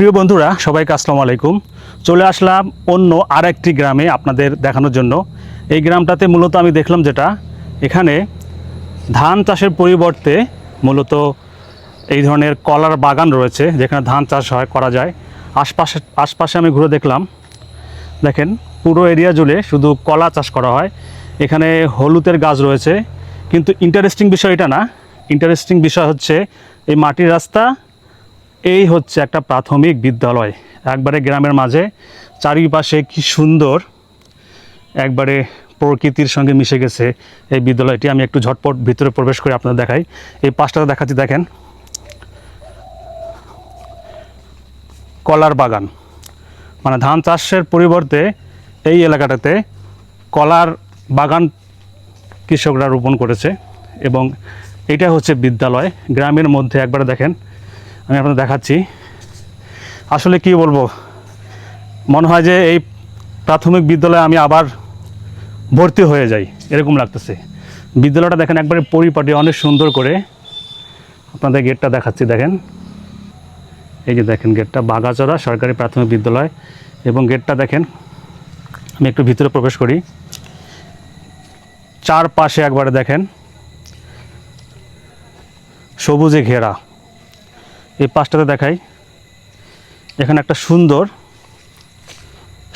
প্রিয় বন্ধুরা, সবাইকে আসসালামু আলাইকুম। চলে আসলাম অন্য আর একটি গ্রামে আপনাদের দেখানোর জন্য। এই গ্রামটাতে মূলত আমি দেখলাম যেটা, এখানে ধান চাষের পরিবর্তে মূলত এই ধরনের কলার বাগান রয়েছে, যেখানে ধান চাষ হয়, করা যায়। আশপাশে আশপাশে আমি ঘুরে দেখলাম। দেখেন, পুরো এরিয়া জুড়ে শুধু কলা চাষ করা হয়। এখানে হলুদের গাছ রয়েছে। কিন্তু ইন্টারেস্টিং বিষয় এটা না। ইন্টারেস্টিং বিষয় হচ্ছে, এই মাটির রাস্তা এই হচ্ছে একটা প্রাথমিক বিদ্যালয়। একবারে গ্রামের মাঝে, চারিপাশে কি সুন্দর একবারে প্রকৃতির সঙ্গে মিশে গেছে এই বিদ্যালয়টি। আমি একটু ঝটপট ভিতরে প্রবেশ করে আপনাদের দেখাই। এই পাশটাতে দেখাচ্ছি, দেখেন। কলার বাগান। মানে ধান চাষের পরিবর্তে এই এলাকাটাতে কলার বাগান কৃষকরা রোপণ করেছে এবং এটা হচ্ছে বিদ্যালয়। গ্রামের মধ্যে একবারে দেখেন আমি আপনাদের দেখাচ্ছি। আসলে কি বলব? মনে হয় যে এই প্রাথমিক বিদ্যালয়ে আমি আবার ভর্তি হয়ে যাই, এরকম লাগতেছে। বিদ্যালয়টা দেখেন একবারে পরিপাটি, অনেক সুন্দর করে। আপনাদের গেটটা দেখাচ্ছি, দেখেন। এই যে দেখেন গেটটা, বাগাচড়া সরকারি প্রাথমিক বিদ্যালয় এবং গেটটা দেখেন। আমি একটু ভিতরে প্রবেশ করি। চারপাশে একবারে দেখেন সবুজে ঘেরা। এই পাশটাতে দেখাই। এখানে একটা সুন্দর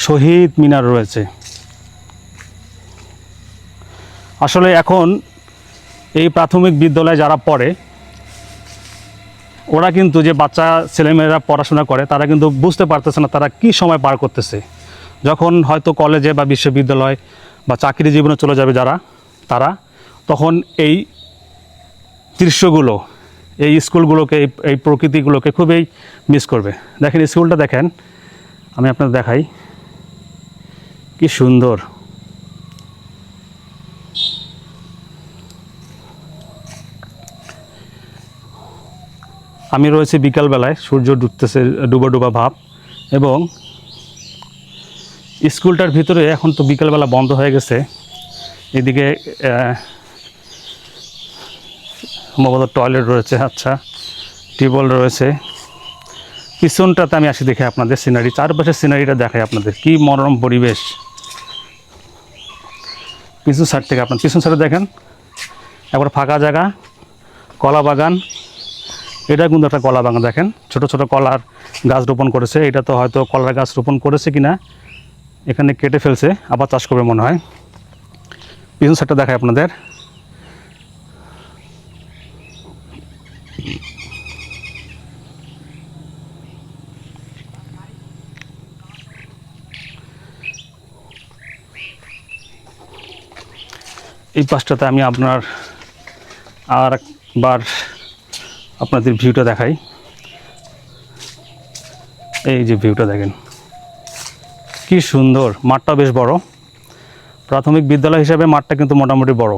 শহীদ মিনার রয়েছে। আসলে এখন এই প্রাথমিক বিদ্যালয়ে যারা পড়ে, ওরা কিন্তু যে বাচ্চা ছেলেমেয়েরা পড়াশোনা করে, তারা কিন্তু বুঝতে পারতেছে না তারা কি সময় পার করতেছে। যখন হয়তো কলেজে বা বিশ্ববিদ্যালয় বা চাকরি জীবনে চলে যাবে যারা, তারা, তখন এই দৃশ্যগুলো এই স্কুলগুলোকে, এই প্রকৃতিগুলোকে খুবই মিস করবে। দেখেন স্কুলটা দেখেন, আমি আপনাদের দেখাই। কি সুন্দর। আমি রয়েছি বিকালবেলায়, সূর্য ডুবতেছে, ডুবা ডুবা ভাব। এবং স্কুলটার ভিতরে এখন তো বিকালবেলা বন্ধ হয়ে গেছে। এদিকে সম্ভবত টয়লেট রয়েছে আচ্ছা। টিউবওয়েল রয়েছে। পিছনটাতে আমি আসি দেখে আপনাদের সিনারি চারপাশের সিনারিটা দেখাই আপনাদের। কি মনোরম পরিবেশ। পিছন সাইড থেকে আপনার পিছন সাইডে দেখেন। একবার ফাঁকা জায়গা, কলা বাগান। এটা কিন্তু একটা কলা বাগান, দেখেন। ছোট ছোট কলার গাছ রোপণ করেছে। এটা তো হয়তো কলার গাছ রোপণ করেছে কিনা, এখানে কেটে ফেলছে। আবার চাষ করবে মনে হয়। পিছন সাইডটা দেখায় আপনাদের। এই পাশটাতে আমি আপনার আর একবার আপনাদের ভিউটা দেখাই। এই যে ভিউটা দেখেন। কি সুন্দর, মাঠটা বেশ বড়। প্রাথমিক বিদ্যালয় হিসাবে মাঠটা কিন্তু মোটামুটি বড়।